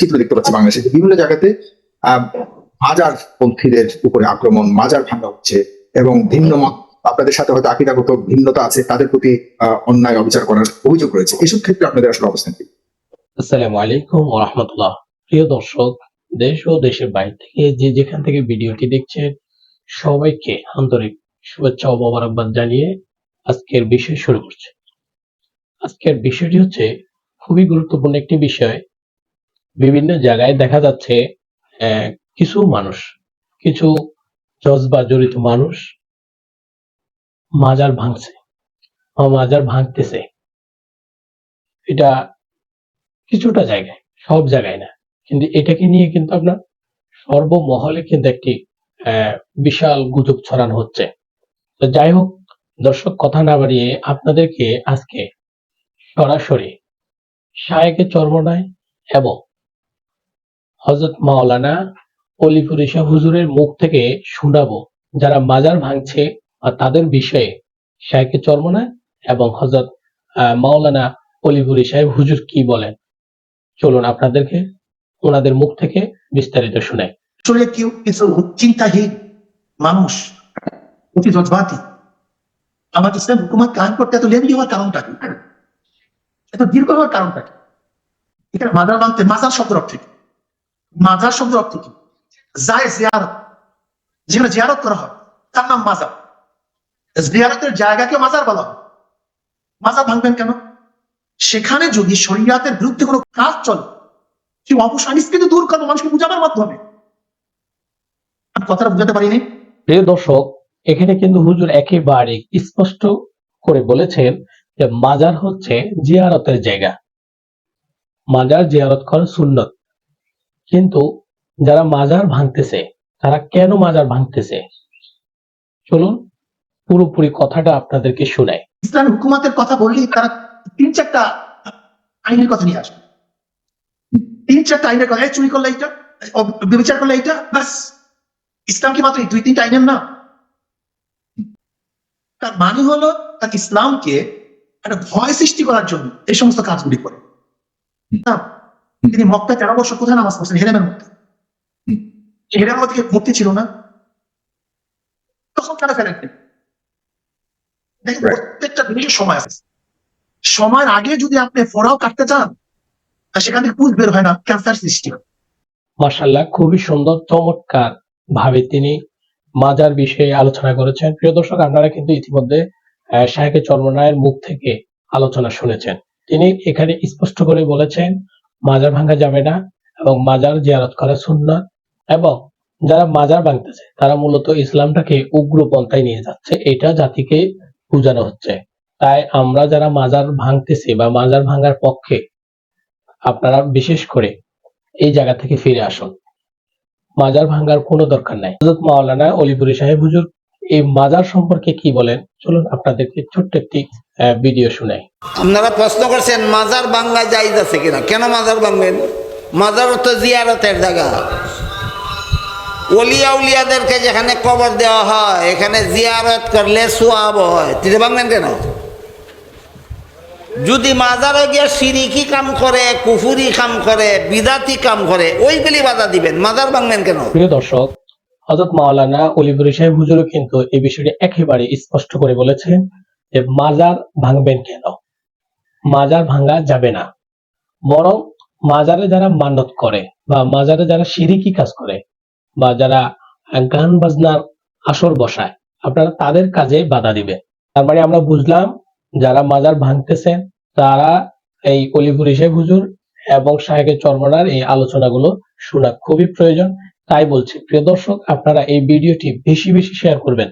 চিত্র দেখতে পাচ্ছি বাংলাদেশে বিভিন্ন জায়গাতে মাজার পন্থীদের উপরে আক্রমণ, মাজার ভাঙা হচ্ছে এবং ভিন্ন মত, আপনাদের সাথে হয়তো আকিদাগত ভিন্নতা আছে, তাদের প্রতি অন্যায় অবিচার করার অভিযোগ রয়েছে। এসব ক্ষেত্রে আপনাদের আসলে অবস্থান কি? আসসালামু আলাইকুম রাহমাতুল্লাহ। প্রিয় দর্শক, দেশ ও দেশের বাইরে থেকে যে যেখান থেকে ভিডিওটি দেখছেন, সবাইকে আন্তরিক শুভেচ্ছা ও মোবারকবাদ জানিয়ে আজকের বিষয় শুরু করছে। আজকের বিষয়টি হচ্ছে খুবই গুরুত্বপূর্ণ একটি বিষয় বিভিন্ন জায়গায় দেখা যাচ্ছে কিছু মানুষ, কিছু জজবা জড়িত মানুষ মাজার ভাঙছে মাজার ভাঙতেছে। এটা কিছুটা জায়গায়, সব জায়গায় না। কিন্তু এটাকে নিয়ে কিন্তু আপনার সর্বমহলে কিন্তু একটি বিশাল গুজব ছড়ানো হচ্ছে। তো যাই হোক, দর্শক, কথা না বাড়িয়ে আপনাদেরকে আজকে সরাসরি শায়েকে চর্মনায় এবং হজরত মাওলানা অলিপুর ইসা হুজুরের মুখ থেকে শোনাবো। যারা মাজার ভাঙছে আর তাদের বিষয়ে শায়েকে চর্মনায় এবং হজরত মাওলানা অলিপুরি সাহেব হুজুর কি বলেন। চলুন আপনাদেরকে ওনাদের মুখ থেকে বিস্তারিত শোনাই। আসলে কেউ কিছু চিন্তাহীন মানুষ, অতি জজবাতি আমার ইসলাম হুকুমত কায়ম করতে এত লেন্দি হওয়ার কারণটা কি? এত দীর্ঘ হওয়ার কারণটা কি? এখানে মাজার মানতে মাজার শব্দ অর্থ কি? মাজার শব্দ অর্থ কি? যায় জিয়ারত। যেখানে জিয়ারত করা হয়, তার নাম মাজার। জিয়ারতের জায়গাকে মাজার বলা হয়। মাজার ভাঙবেন কেন? সেখানে যদি শরীয়তের বিরুদ্ধে কোনো কাজ চলে সেই অপসংস্কৃতি দূর করব মানুষকে বুঝাবার মাধ্যমে। কথাটা বুঝাতে পারিনি। প্রিয় দর্শক, এখানে কিন্তু হুজুর একেবারে স্পষ্ট করে বলেছেন যে মাজার হচ্ছে জিয়ারতের জায়গা। মাজার জিয়ারত করা সুন্নত। কিন্তু যারা মাজার ভাঙতেছে তারা কেন মাজার ভাঙতেছে? চলুন পুরোপুরি কথাটা আপনাদেরকে শোনাই। ইসলাম হুকুমাতের কথা বললেই তারা তিন চারটা আইনের কথা নিয়ে আসবে। তিন চারটা আইনের কথা চুরি করলে এইটা ব্যভিচার করলে এইটা ব্যাস। ইসলাম কি মাত্র দুই তিনটা আইনের না তার মানে হলো তার ইসলামকে একটা ভয় সৃষ্টি করার জন্য এই সমস্ত কাজগুলি করে। না, তিনি মক্কা তেরো বছর কোথায় নামাজ পড়ছেন? হেরেমের মধ্যে। হুম। হেরেমের মধ্যে মুক্তি ছিল না? তখন কেন ফেলেন দেখেন প্রত্যেকটা জিনিসের সময় আছে। সময়ের আগে যদি আপনি ফোড়াও কাটতে চান সেখান থেকে পুষ বের হয় না ক্যান্সার সৃষ্টি হয়। মার্শাল্লাহ খুবই সুন্দর চমৎকার ভাবে তিনি মাজার বিষয়ে আলোচনা করেছেন। প্রিয় দর্শক আপনারা কিন্তু ইতিমধ্যে শাহেকে চর্মনায়ের মুখ থেকে আলোচনা শুনেছেন। তিনি এখানে স্পষ্ট করে বলেছেন মাজার ভাঙা যাবে না এবং মাজার জিয়ারত করা সুন্নাত এবং যারা মাজার ভাঙতেছে, তারা মূলত ইসলামটাকে উগ্র পন্থায় নিয়ে যাচ্ছে। এটা জাতিকে বোঝানো হচ্ছে। তাই আমরা যারা মাজার ভাঙতেছি বা মাজার ভাঙার পক্ষে, আপনারা বিশেষ করে এই জায়গা থেকে ফিরে আসুন। মাজার ভাঙ্গার কোনো দরকার নাই। হযরত মাওলানা অলিপুরি সাহেব হুজুর, এই মাজার সম্পর্কে কি বলেন? চলুন আপনাদেরকে ছোট্ট একটি ভিডিও শুনাই। আপনারা প্রশ্ন করছেন মাজার বাঙ্গা জায়জ আছে কিনা? কেন মাজার ভাঙবেন? মাজার তো জিয়ারতের জায়গা। অলিয়া উলিয়াদেরকে যেখানে কবর দেওয়া হয় এখানে জিয়ারত করলে সোয়াব হয়। তিনি ভাঙবেন কেন? যদি মাজারে গিয়ে সিরিকি কাম করে কুফুরি কাম করে বিদাতি কাম করে ওইগুলি বাধা দিবেন। মাজার ভাঙবেন কেন? প্রিয় দর্শক হযরত মাওলানা অলিপুরি সাহেব হুজুরও কিন্তু এই বিষয়টি একেবারে স্পষ্ট করে বলেছেন। যে মাজার ভাঙবেন কেন? মাজার ভাঙা যাবে না। বরং মাজারে যারা মানত করে বা মাজারে যারা সিরিকি কাজ করে বা যারা গান বাজনার আসর বসায়, আপনারা তাদের কাজে বাধা দিবে। তার মানে আমরা বুঝলাম, যারা মাজার ভাঙতেছেন তারা এই অলিপুরি সাহেব হুজুর এবং শাহেকের চর্মনার এই আলোচনাগুলো শোনা খুবই প্রয়োজন। তাই বলছি, প্রিয় দর্শক, আপনারা এই ভিডিওটি বেশি বেশি শেয়ার করবেন।